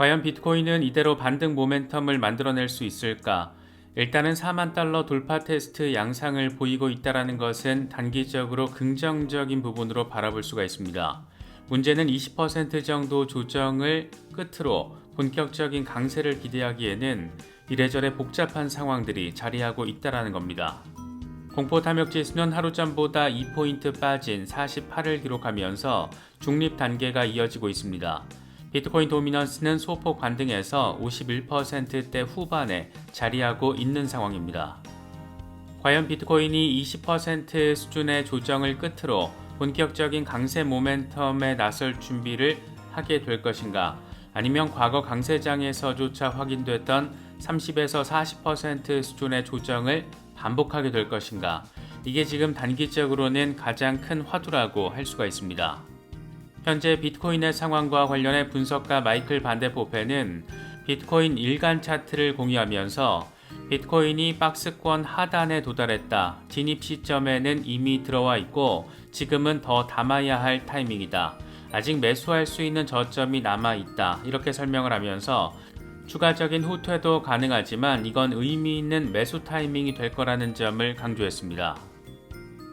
과연 비트코인은 이대로 반등 모멘텀을 만들어낼 수 있을까? 일단은 4만 달러 돌파 테스트 양상을 보이고 있다는 것은 단기적으로 긍정적인 부분으로 바라볼 수가 있습니다. 문제는 20% 정도 조정을 끝으로 본격적인 강세를 기대하기에는 이래저래 복잡한 상황들이 자리하고 있다는 겁니다. 공포 탐욕 지수는 하루 전보다 2포인트 빠진 48을 기록하면서 중립 단계가 이어지고 있습니다. 비트코인 도미넌스는 소폭 반등해서 51%대 후반에 자리하고 있는 상황입니다. 과연 비트코인이 20% 수준의 조정을 끝으로 본격적인 강세 모멘텀에 나설 준비를 하게 될 것인가? 아니면 과거 강세장에서조차 확인됐던 30에서 40% 수준의 조정을 반복하게 될 것인가? 이게 지금 단기적으로는 가장 큰 화두라고 할 수가 있습니다. 현재 비트코인의 상황과 관련해 분석가 마이클 반데포페는 비트코인 일간 차트를 공유하면서 비트코인이 박스권 하단에 도달했다. 진입 시점에는 이미 들어와 있고 지금은 더 담아야 할 타이밍이다. 아직 매수할 수 있는 저점이 남아 있다. 이렇게 설명을 하면서 추가적인 후퇴도 가능하지만 이건 의미 있는 매수 타이밍이 될 거라는 점을 강조했습니다.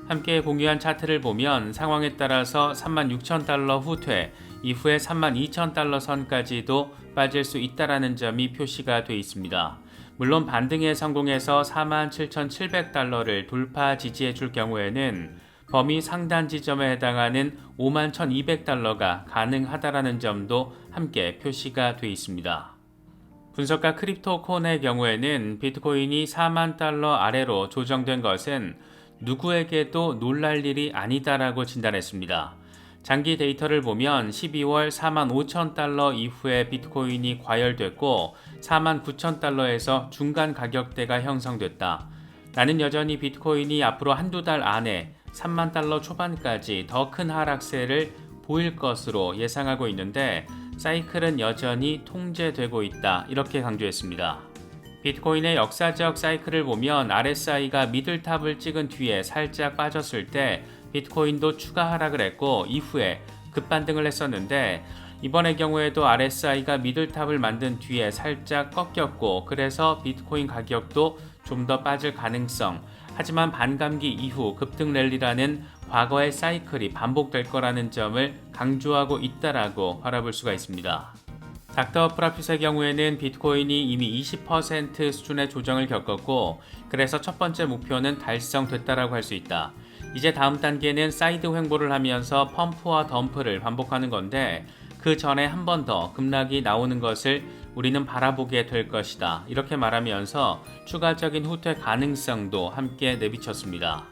함께 공유한 차트를 보면 상황에 따라서 36,000달러 후퇴, 이후에 32,000달러 선까지도 빠질 수 있다라는 점이 표시가 되어 있습니다. 물론 반등에 성공해서 47,700달러를 돌파 지지해 줄 경우에는 범위 상단 지점에 해당하는 51,200달러가 가능하다라는 점도 함께 표시가 되어 있습니다. 분석가 크립토콘의 경우에는 비트코인이 4만 달러 아래로 조정된 것은 누구에게도 놀랄 일이 아니다라고 진단했습니다. 장기 데이터를 보면 12월 4만 5천 달러 이후에 비트코인이 과열됐고 4만 9천 달러에서 중간 가격대가 형성됐다. 나는 여전히 비트코인이 앞으로 한두 달 안에 3만 달러 초반까지 더 큰 하락세를 보일 것으로 예상하고 있는데 사이클은 여전히 통제되고 있다. 이렇게 강조했습니다. 비트코인의 역사적 사이클을 보면 RSI가 미들탑을 찍은 뒤에 살짝 빠졌을 때 비트코인도 추가 하락을 했고 이후에 급반등을 했었는데 이번의 경우에도 RSI가 미들탑을 만든 뒤에 살짝 꺾였고 그래서 비트코인 가격도 좀 더 빠질 가능성 하지만 반감기 이후 급등 랠리라는 과거의 사이클이 반복될 거라는 점을 강조하고 있다라고 바라볼 수가 있습니다. 닥터 프라핏의 경우에는 비트코인이 이미 20% 수준의 조정을 겪었고 그래서 첫 번째 목표는 달성됐다라고 할 수 있다. 이제 다음 단계는 사이드 횡보를 하면서 펌프와 덤프를 반복하는 건데 그 전에 한 번 더 급락이 나오는 것을 우리는 바라보게 될 것이다. 이렇게 말하면서 추가적인 후퇴 가능성도 함께 내비쳤습니다.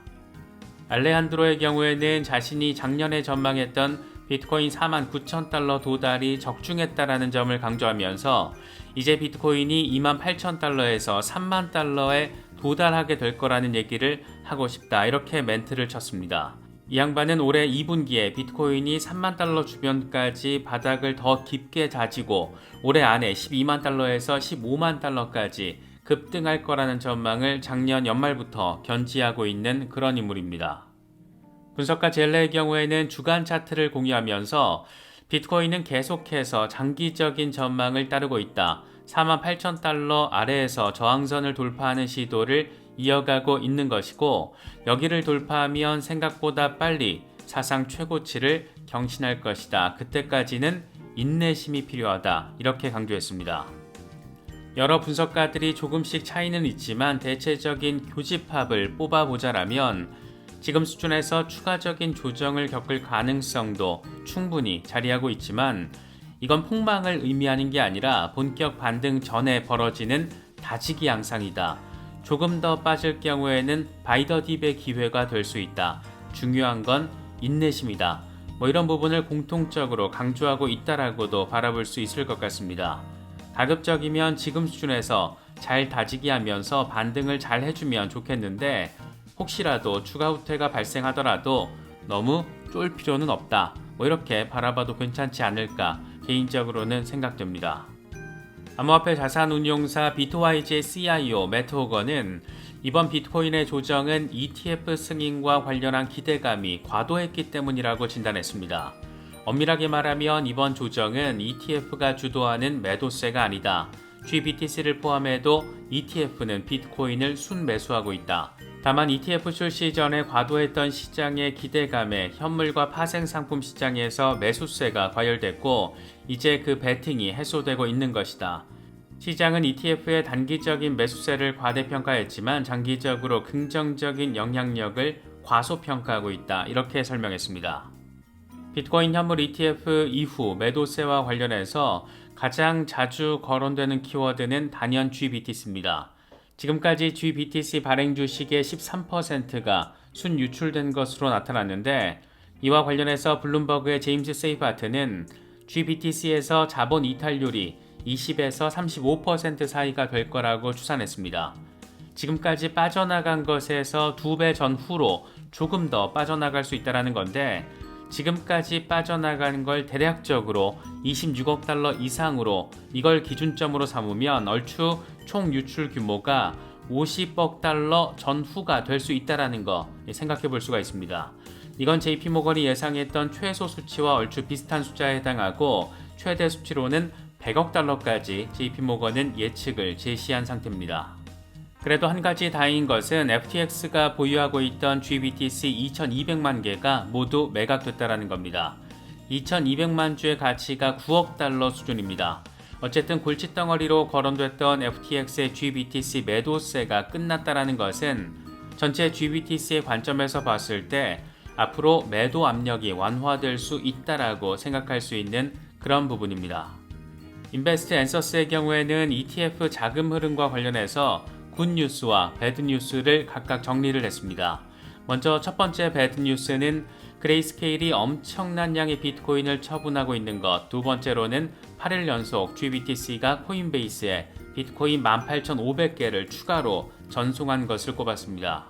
알레한드로의 경우에는 자신이 작년에 전망했던 비트코인 4만 9천 달러 도달이 적중했다라는 점을 강조하면서 이제 비트코인이 2만 8천 달러에서 3만 달러에 도달하게 될 거라는 얘기를 하고 싶다. 이렇게 멘트를 쳤습니다. 이 양반은 올해 2분기에 비트코인이 3만 달러 주변까지 바닥을 더 깊게 다지고 올해 안에 12만 달러에서 15만 달러까지 급등할 거라는 전망을 작년 연말부터 견지하고 있는 그런 인물입니다. 분석가 젤레의 경우에는 주간 차트를 공유하면서 비트코인은 계속해서 장기적인 전망을 따르고 있다. 4만 8천 달러 아래에서 저항선을 돌파하는 시도를 이어가고 있는 것이고 여기를 돌파하면 생각보다 빨리 사상 최고치를 경신할 것이다. 그때까지는 인내심이 필요하다. 이렇게 강조했습니다. 여러 분석가들이 조금씩 차이는 있지만 대체적인 교집합을 뽑아보자라면 지금 수준에서 추가적인 조정을 겪을 가능성도 충분히 자리하고 있지만 이건 폭망을 의미하는 게 아니라 본격 반등 전에 벌어지는 다지기 양상이다. 조금 더 빠질 경우에는 바이더 딥의 기회가 될 수 있다. 중요한 건 인내심이다. 뭐 이런 부분을 공통적으로 강조하고 있다라고도 바라볼 수 있을 것 같습니다. 가급적이면 지금 수준에서 잘 다지기 하면서 반등을 잘 해주면 좋겠는데 혹시라도 추가 후퇴가 발생하더라도 너무 쫄 필요는 없다. 뭐 이렇게 바라봐도 괜찮지 않을까 개인적으로는 생각됩니다. 암호화폐 자산운용사 비트와이즈의 CIO 매트 호건은 이번 비트코인의 조정은 ETF 승인과 관련한 기대감이 과도했기 때문이라고 진단했습니다. 엄밀하게 말하면 이번 조정은 ETF가 주도하는 매도세가 아니다. GBTC를 포함해도 ETF는 비트코인을 순매수하고 있다. 다만 ETF 출시 전에 과도했던 시장의 기대감에 현물과 파생 상품 시장에서 매수세가 과열됐고 이제 그 베팅이 해소되고 있는 것이다. 시장은 ETF의 단기적인 매수세를 과대평가했지만 장기적으로 긍정적인 영향력을 과소평가하고 있다. 이렇게 설명했습니다. 비트코인 현물 ETF 이후 매도세와 관련해서 가장 자주 거론되는 키워드는 단연 GBTC입니다. 지금까지 GBTC 발행 주식의 13%가 순유출된 것으로 나타났는데 이와 관련해서 블룸버그의 제임스 세이바트는 GBTC에서 자본 이탈률이 20에서 35% 사이가 될 거라고 추산했습니다. 지금까지 빠져나간 것에서 두 배 전후로 조금 더 빠져나갈 수 있다는 건데 지금까지 빠져나가는 걸 대략적으로 26억 달러 이상으로 이걸 기준점으로 삼으면 얼추 총 유출 규모가 50억 달러 전후가 될 수 있다라는 거 생각해 볼 수가 있습니다. 이건 JP 모건이 예상했던 최소 수치와 얼추 비슷한 숫자에 해당하고 최대 수치로는 100억 달러까지 JP 모건은 예측을 제시한 상태입니다. 그래도 한 가지 다행인 것은 FTX가 보유하고 있던 GBTC 2200만 개가 모두 매각됐다라는 겁니다. 2200만 주의 가치가 9억 달러 수준입니다. 어쨌든 골칫덩어리로 거론됐던 FTX의 GBTC 매도세가 끝났다라는 것은 전체 GBTC의 관점에서 봤을 때 앞으로 매도 압력이 완화될 수 있다라고 생각할 수 있는 그런 부분입니다. 인베스트 앤서스의 경우에는 ETF 자금 흐름과 관련해서 굿뉴스와 배드뉴스를 각각 정리를 했습니다. 먼저 첫 번째 배드뉴스는 그레이스케일이 엄청난 양의 비트코인을 처분하고 있는 것, 두 번째로는 8일 연속 GBTC가 코인베이스에 비트코인 18,500개를 추가로 전송한 것을 꼽았습니다.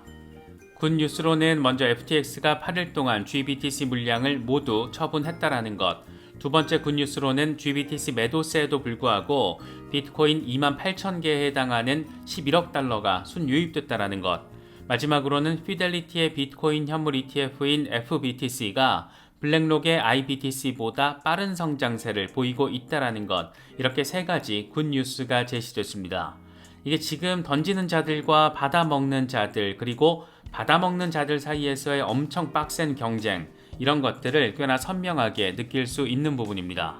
굿 뉴스로는 먼저 FTX가 8일 동안 GBTC 물량을 모두 처분했다라는 것, 두 번째 굿뉴스로는 GBTC 매도세에도 불구하고 비트코인 2만 8천 개에 해당하는 11억 달러가 순유입됐다라는 것. 마지막으로는 피델리티의 비트코인 현물 ETF인 FBTC가 블랙록의 IBTC보다 빠른 성장세를 보이고 있다라는 것. 이렇게 세 가지 굿뉴스가 제시됐습니다. 이게 지금 던지는 자들과 받아먹는 자들 그리고 받아먹는 자들 사이에서의 엄청 빡센 경쟁 이런 것들을 꽤나 선명하게 느낄 수 있는 부분입니다.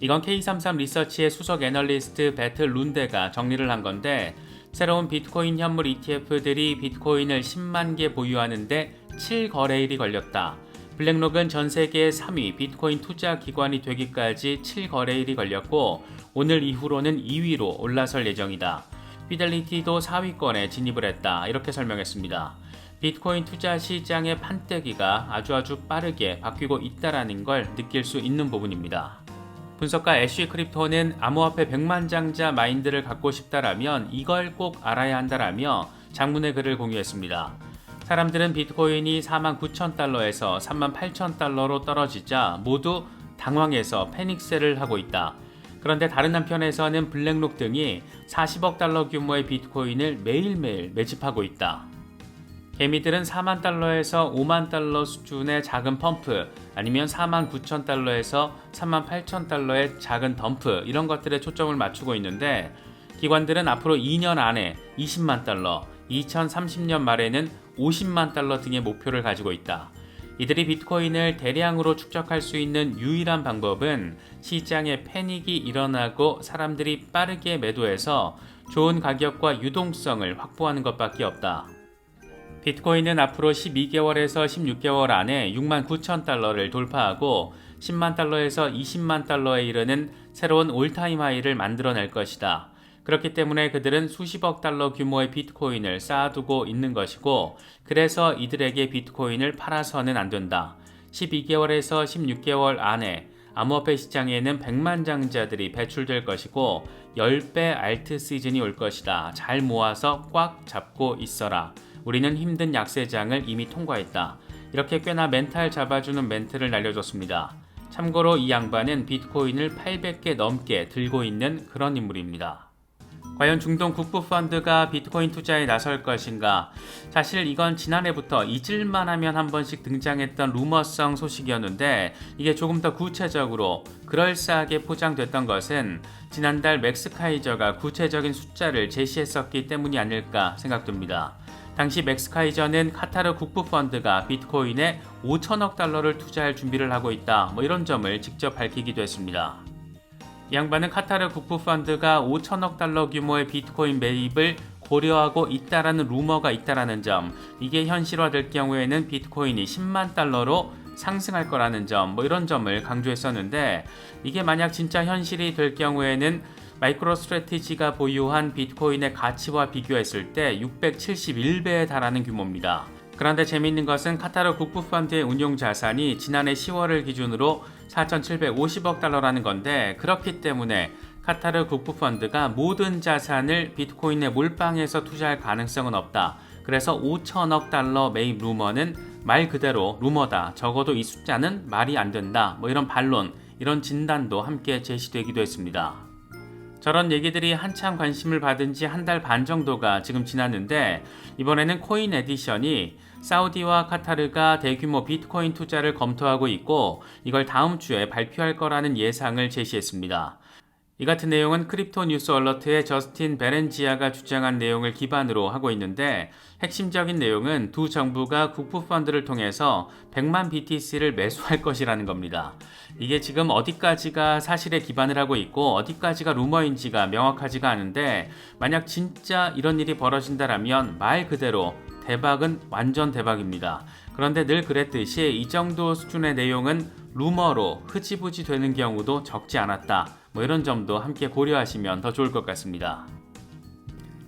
이건 K33 리서치의 수석 애널리스트 배틀 룬데가 정리를 한 건데 새로운 비트코인 현물 ETF들이 비트코인을 10만 개 보유하는데 7거래일이 걸렸다. 블랙록은 전 세계 3위 비트코인 투자 기관이 되기까지 7거래일이 걸렸고 오늘 이후로는 2위로 올라설 예정이다. 피델리티도 4위권에 진입을 했다. 이렇게 설명했습니다. 비트코인 투자 시장의 판때기가 아주 아주 빠르게 바뀌고 있다라는 걸 느낄 수 있는 부분입니다. 분석가 애쉬 크립토는 암호화폐 백만장자 마인드를 갖고 싶다라면 이걸 꼭 알아야 한다라며 장문의 글을 공유했습니다. 사람들은 비트코인이 4만 9천 달러에서 3만 8천 달러로 떨어지자 모두 당황해서 패닉셀을 하고 있다. 그런데 다른 한편에서는 블랙록 등이 40억 달러 규모의 비트코인을 매일매일 매집하고 있다. 개미들은 4만 달러에서 5만 달러 수준의 작은 펌프 아니면 4만 9천 달러에서 3만 8천 달러의 작은 덤프 이런 것들에 초점을 맞추고 있는데 기관들은 앞으로 2년 안에 20만 달러, 2030년 말에는 50만 달러 등의 목표를 가지고 있다. 이들이 비트코인을 대량으로 축적할 수 있는 유일한 방법은 시장에 패닉이 일어나고 사람들이 빠르게 매도해서 좋은 가격과 유동성을 확보하는 것밖에 없다. 비트코인은 앞으로 12개월에서 16개월 안에 6만 9천 달러를 돌파하고 10만 달러에서 20만 달러에 이르는 새로운 올타임 하이를 만들어낼 것이다. 그렇기 때문에 그들은 수십억 달러 규모의 비트코인을 쌓아두고 있는 것이고, 그래서 이들에게 비트코인을 팔아서는 안 된다. 12개월에서 16개월 안에 암호화폐 시장에는 100만 장자들이 배출될 것이고, 10배 알트 시즌이 올 것이다. 잘 모아서 꽉 잡고 있어라. 우리는 힘든 약세장을 이미 통과했다. 이렇게 꽤나 멘탈 잡아주는 멘트를 날려줬습니다. 참고로 이 양반은 비트코인을 800개 넘게 들고 있는 그런 인물입니다. 과연 중동 국부 펀드가 비트코인 투자에 나설 것인가? 사실 이건 지난해부터 잊을만 하면 한 번씩 등장했던 루머성 소식이었는데 이게 조금 더 구체적으로 그럴싸하게 포장됐던 것은 지난달 맥스카이저가 구체적인 숫자를 제시했었기 때문이 아닐까 생각됩니다. 당시 맥스카이저는 카타르 국부 펀드가 비트코인에 5천억 달러를 투자할 준비를 하고 있다. 뭐 이런 점을 직접 밝히기도 했습니다. 이 양반은 카타르 국부 펀드가 5천억 달러 규모의 비트코인 매입을 고려하고 있다라는 루머가 있다라는 점, 이게 현실화될 경우에는 비트코인이 10만 달러로 상승할 거라는 점, 뭐 이런 점을 강조했었는데 이게 만약 진짜 현실이 될 경우에는 마이크로 스트레티지가 보유한 비트코인의 가치와 비교했을 때 671배에 달하는 규모입니다. 그런데 재미있는 것은 카타르 국부펀드의 운용 자산이 지난해 10월을 기준으로 4,750억 달러라는 건데 그렇기 때문에 카타르 국부펀드가 모든 자산을 비트코인에 몰빵해서 투자할 가능성은 없다. 그래서 5천억 달러 매입 루머는 말 그대로 루머다. 적어도 이 숫자는 말이 안 된다. 뭐 이런 반론, 이런 진단도 함께 제시되기도 했습니다. 저런 얘기들이 한참 관심을 받은 지 한 달 반 정도가 지금 지났는데 이번에는 코인 에디션이 사우디와 카타르가 대규모 비트코인 투자를 검토하고 있고 이걸 다음 주에 발표할 거라는 예상을 제시했습니다. 이 같은 내용은 크립토 뉴스 얼러트의 저스틴 베렌지아가 주장한 내용을 기반으로 하고 있는데 핵심적인 내용은 두 정부가 국부 펀드를 통해서 100만 BTC를 매수할 것이라는 겁니다. 이게 지금 어디까지가 사실에 기반을 하고 있고 어디까지가 루머인지가 명확하지가 않은데 만약 진짜 이런 일이 벌어진다라면 말 그대로 대박은 완전 대박입니다. 그런데 늘 그랬듯이 이 정도 수준의 내용은 루머로 흐지부지 되는 경우도 적지 않았다. 뭐 이런 점도 함께 고려하시면 더 좋을 것 같습니다.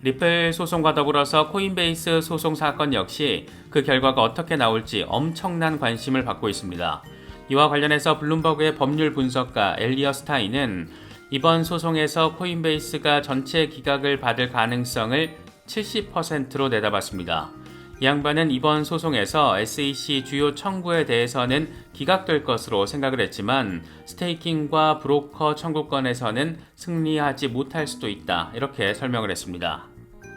리플 소송과 더불어서 코인베이스 소송 사건 역시 그 결과가 어떻게 나올지 엄청난 관심을 받고 있습니다. 이와 관련해서 블룸버그의 법률 분석가 엘리어 스타인은 이번 소송에서 코인베이스가 전체 기각을 받을 가능성을 70%로 내다봤습니다. 이 양반은 이번 소송에서 SEC 주요 청구에 대해서는 기각될 것으로 생각을 했지만 스테이킹과 브로커 청구권에서는 승리하지 못할 수도 있다. 이렇게 설명을 했습니다.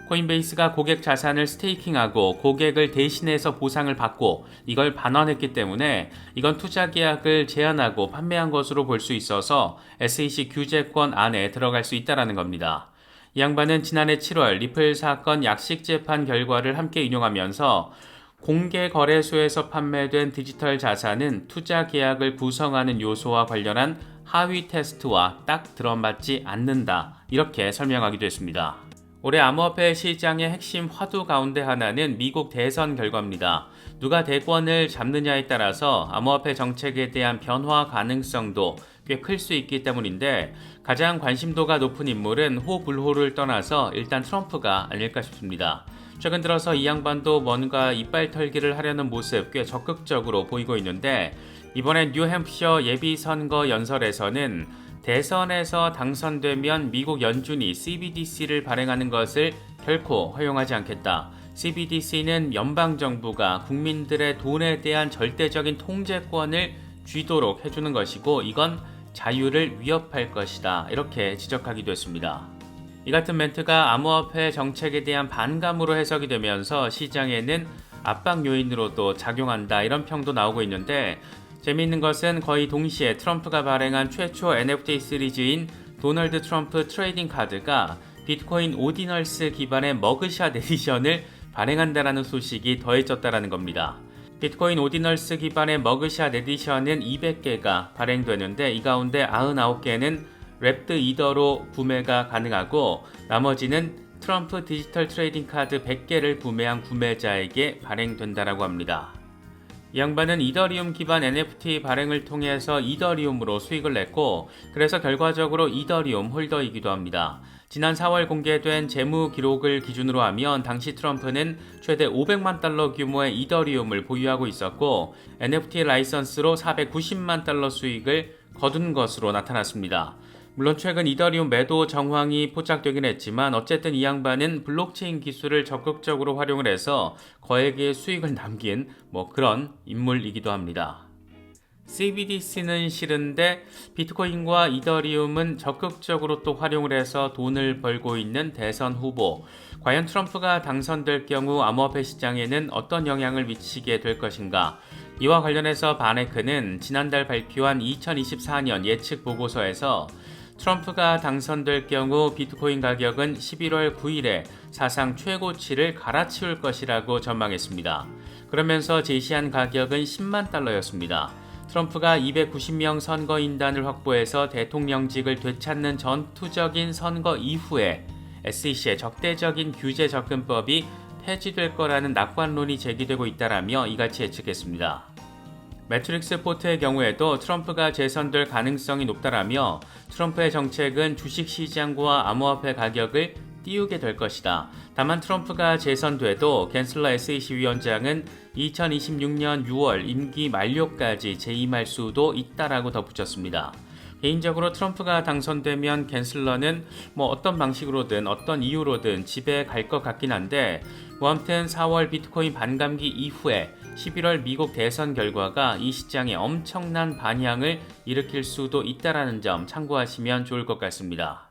코인베이스가 고객 자산을 스테이킹하고 고객을 대신해서 보상을 받고 이걸 반환했기 때문에 이건 투자 계약을 제한하고 판매한 것으로 볼 수 있어서 SEC 규제권 안에 들어갈 수 있다는 겁니다. 이 양반은 지난해 7월 리플 사건 약식 재판 결과를 함께 인용하면서 공개 거래소에서 판매된 디지털 자산은 투자 계약을 구성하는 요소와 관련한 하위 테스트와 딱 들어맞지 않는다. 이렇게 설명하기도 했습니다. 올해 암호화폐 시장의 핵심 화두 가운데 하나는 미국 대선 결과입니다. 누가 대권을 잡느냐에 따라서 암호화폐 정책에 대한 변화 가능성도 꽤 클 수 있기 때문인데 가장 관심도가 높은 인물은 호불호를 떠나서 일단 트럼프가 아닐까 싶습니다. 최근 들어서 이 양반도 뭔가 이빨 털기를 하려는 모습 꽤 적극적으로 보이고 있는데 이번에 뉴햄프셔 예비선거 연설에서는 대선에서 당선되면 미국 연준이 CBDC를 발행하는 것을 결코 허용하지 않겠다. CBDC는 연방정부가 국민들의 돈에 대한 절대적인 통제권을 쥐도록 해주는 것이고 이건 자유를 위협할 것이다. 이렇게 지적하기도 했습니다. 이 같은 멘트가 암호화폐 정책에 대한 반감으로 해석이 되면서 시장에는 압박 요인으로도 작용한다. 이런 평도 나오고 있는데 재미있는 것은 거의 동시에 트럼프가 발행한 최초 NFT 시리즈인 도널드 트럼프 트레이딩 카드가 비트코인 오디널스 기반의 머그샷 에디션을 발행한다라는 소식이 더해졌다라는 겁니다. 비트코인 오디널스 기반의 머그샷 에디션은 200개가 발행되는데 이 가운데 99개는 랩드 이더로 구매가 가능하고 나머지는 트럼프 디지털 트레이딩 카드 100개를 구매한 구매자에게 발행된다라고 합니다. 이 양반은 이더리움 기반 NFT 발행을 통해서 이더리움으로 수익을 냈고 그래서 결과적으로 이더리움 홀더이기도 합니다. 지난 4월 공개된 재무 기록을 기준으로 하면 당시 트럼프는 최대 500만 달러 규모의 이더리움을 보유하고 있었고 NFT 라이선스로 490만 달러 수익을 거둔 것으로 나타났습니다. 물론 최근 이더리움 매도 정황이 포착되긴 했지만 어쨌든 이 양반은 블록체인 기술을 적극적으로 활용을 해서 거액의 수익을 남긴 뭐 그런 인물이기도 합니다. CBDC는 싫은데 비트코인과 이더리움은 적극적으로 또 활용을 해서 돈을 벌고 있는 대선 후보. 과연 트럼프가 당선될 경우 암호화폐 시장에는 어떤 영향을 미치게 될 것인가? 이와 관련해서 바네크는 지난달 발표한 2024년 예측 보고서에서 트럼프가 당선될 경우 비트코인 가격은 11월 9일에 사상 최고치를 갈아치울 것이라고 전망했습니다. 그러면서 제시한 가격은 10만 달러였습니다. 트럼프가 290명 선거인단을 확보해서 대통령직을 되찾는 전투적인 선거 이후에 SEC의 적대적인 규제 접근법이 폐지될 거라는 낙관론이 제기되고 있다라며 이같이 예측했습니다. 매트릭스 포트의 경우에도 트럼프가 재선될 가능성이 높다라며 트럼프의 정책은 주식시장과 암호화폐 가격을 띄우게 될 것이다. 다만 트럼프가 재선돼도 겐슬러 SEC 위원장은 2026년 6월 임기 만료까지 재임할 수도 있다라고 덧붙였습니다. 개인적으로 트럼프가 당선되면 겐슬러는 뭐 어떤 방식으로든 어떤 이유로든 집에 갈 것 같긴 한데 뭐 아무튼 4월 비트코인 반감기 이후에 11월 미국 대선 결과가 이 시장에 엄청난 반향을 일으킬 수도 있다라는 점 참고하시면 좋을 것 같습니다.